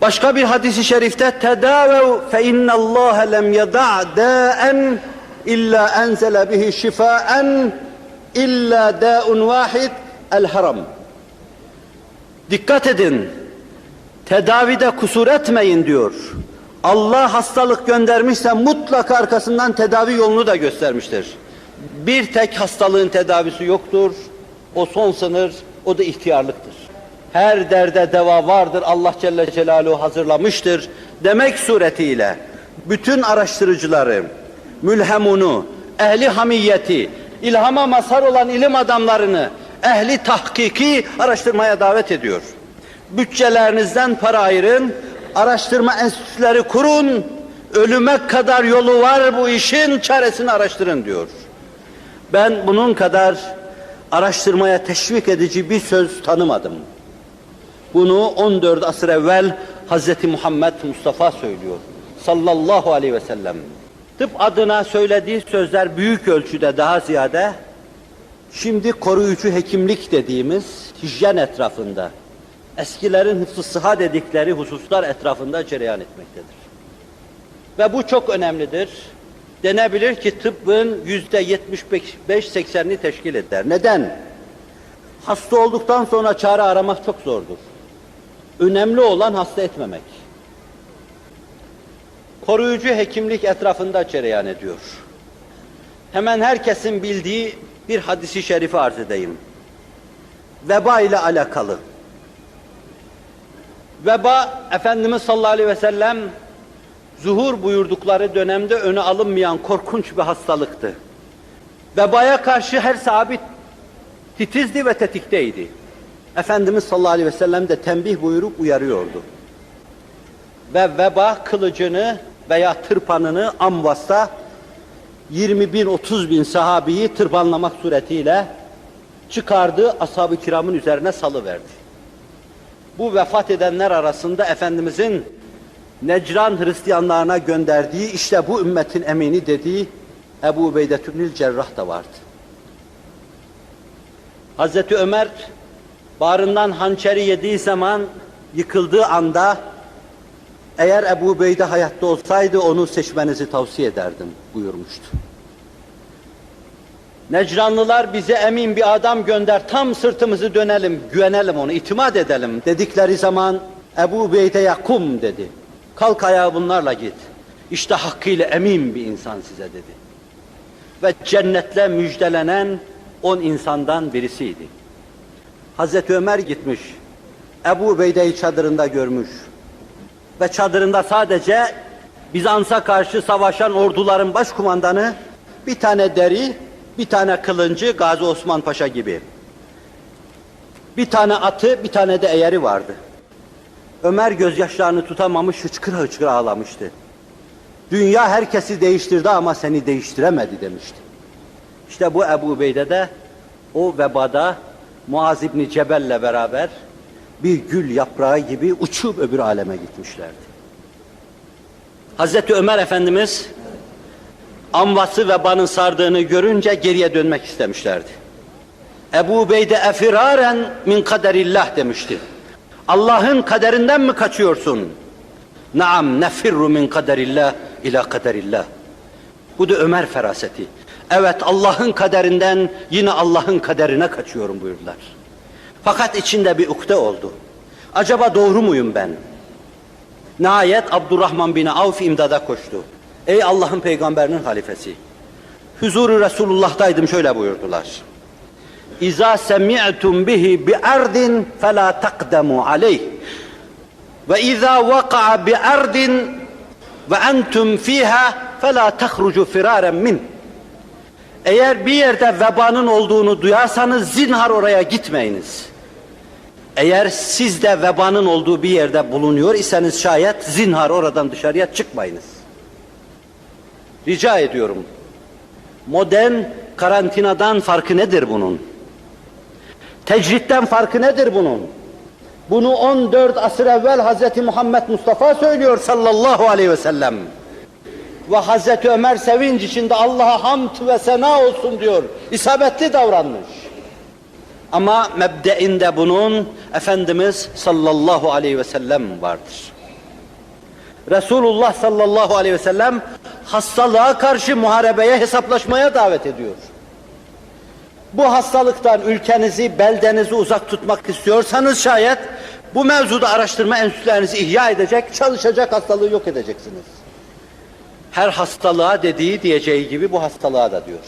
Başka bir hadisi şerifte tedavev fe innallaha lem yeda' da'en illa enzele bihi şifaen illa da'un vahid el haram. Dikkat edin. Tedavide kusur etmeyin diyor. Allah hastalık göndermişse mutlaka arkasından tedavi yolunu da göstermiştir. Bir tek hastalığın tedavisi yoktur. O son sınır, o da ihtiyarlıktır. Her derde deva vardır, Allah Celle Celaluhu hazırlamıştır. Demek suretiyle bütün araştırıcıları, mülhemunu, ehli hamiyeti, ilhama mazhar olan ilim adamlarını, ehli tahkiki araştırmaya davet ediyor. Bütçelerinizden para ayırın, araştırma enstitüleri kurun, ölüme kadar yolu var bu işin çaresini araştırın diyor. Ben bunun kadar araştırmaya teşvik edici bir söz tanımadım. Bunu 14 asır evvel Hz. Muhammed Mustafa söylüyor. Sallallahu aleyhi ve sellem. Tıp adına söylediği sözler büyük ölçüde daha ziyade şimdi koruyucu hekimlik dediğimiz hijyen etrafında, eskilerin hıfzı sıha dedikleri hususlar etrafında cereyan etmektedir. Ve bu çok önemlidir. Denebilir ki tıbbın yüzde 75-80'ini teşkil eder. Neden? Hasta olduktan sonra çare aramak çok zordur. Önemli olan hasta etmemek. Koruyucu hekimlik etrafında cereyan ediyor. Hemen herkesin bildiği bir hadisi şerifi arz edeyim. Veba ile alakalı. Veba, Efendimiz sallallahu aleyhi ve sellem zuhur buyurdukları dönemde öne alınmayan korkunç bir hastalıktı. Vebaya karşı her sahabi titizdi ve tetikteydi. Efendimiz sallallahu aleyhi ve sellem de tembih buyurup uyarıyordu. Ve veba kılıcını veya tırpanını amvasta 20 bin 30 bin sahabiyi tırpanlamak suretiyle çıkardı ashab-ı kiramın üzerine salıverdi. Bu vefat edenler arasında Efendimizin Necran Hristiyanlarına gönderdiği işte bu ümmetin emini dediği Ebu Ubeyde Tübnül Cerrah da vardı. Hazreti Ömer bağrından hançeri yediği zaman yıkıldığı anda eğer Ebu Ubeyde hayatta olsaydı onu seçmenizi tavsiye ederdim buyurmuştu. Necranlılar bize emin bir adam gönder, tam sırtımızı dönelim, güvenelim onu, itimat edelim dedikleri zaman Ebu Ubeyde'ye kum dedi. Kalk ayağa bunlarla git. İşte hakkıyla emin bir insan size dedi. Ve cennetle müjdelenen on insandan birisiydi. Hazreti Ömer gitmiş, Ebu Ubeyde'yi çadırında görmüş. Ve çadırında sadece Bizans'a karşı savaşan orduların başkumandanı bir tane deri, bir tane kılıncı Gazi Osman Paşa gibi. Bir tane atı, bir tane de eğeri vardı. Ömer gözyaşlarını tutamamış, hıçkır hıçkır ağlamıştı. Dünya herkesi değiştirdi ama seni değiştiremedi demişti. İşte bu Ebu Ubeyde de o vebada Muaz İbni Cebel'le beraber bir gül yaprağı gibi uçup öbür aleme gitmişlerdi. Hazreti Ömer Efendimiz amvası vebanın sardığını görünce geriye dönmek istemişlerdi. Ebu Ubeyde efiraren min kaderillah demişti. Allah'ın kaderinden mi kaçıyorsun? Naam nefirru min kaderillah ila kaderillah. Bu da Ömer feraseti. Evet Allah'ın kaderinden yine Allah'ın kaderine kaçıyorum buyurdular. Fakat içinde bir ukde oldu. Acaba doğru muyum ben? Nihayet Abdurrahman bin Avf imdada koştu. Ey Allah'ın peygamberinin halifesi. Huzuru Resulullah'taydım şöyle buyurdular. İza semi'tum bihi bi ardin fela taqdamu aleyh. Ve iza vaka'a bi ardin ve entum fiha fela tahrucu firaren min. Eğer bir yerde vebanın olduğunu duyarsanız zinhar oraya gitmeyiniz. Eğer siz de vebanın olduğu bir yerde bulunuyor iseniz şayet zinhar oradan dışarıya çıkmayınız. Rica ediyorum. Modern karantinadan farkı nedir bunun? Tecritten farkı nedir bunun? Bunu 14 asır evvel Hz. Muhammed Mustafa söylüyor sallallahu aleyhi ve sellem. Ve Hz. Ömer sevinç içinde Allah'a hamd ve sena olsun diyor. İsabetli davranmış. Ama mebdeinde bunun Efendimiz sallallahu aleyhi ve sellem vardır. Resulullah sallallahu aleyhi ve sellem hastalığa karşı muharebeye, hesaplaşmaya davet ediyor. Bu hastalıktan ülkenizi, beldenizi uzak tutmak istiyorsanız şayet bu mevzuda araştırma enstitülerinizi ihya edecek, çalışacak hastalığı yok edeceksiniz. Her hastalığa dediği diyeceği gibi bu hastalığa da diyor.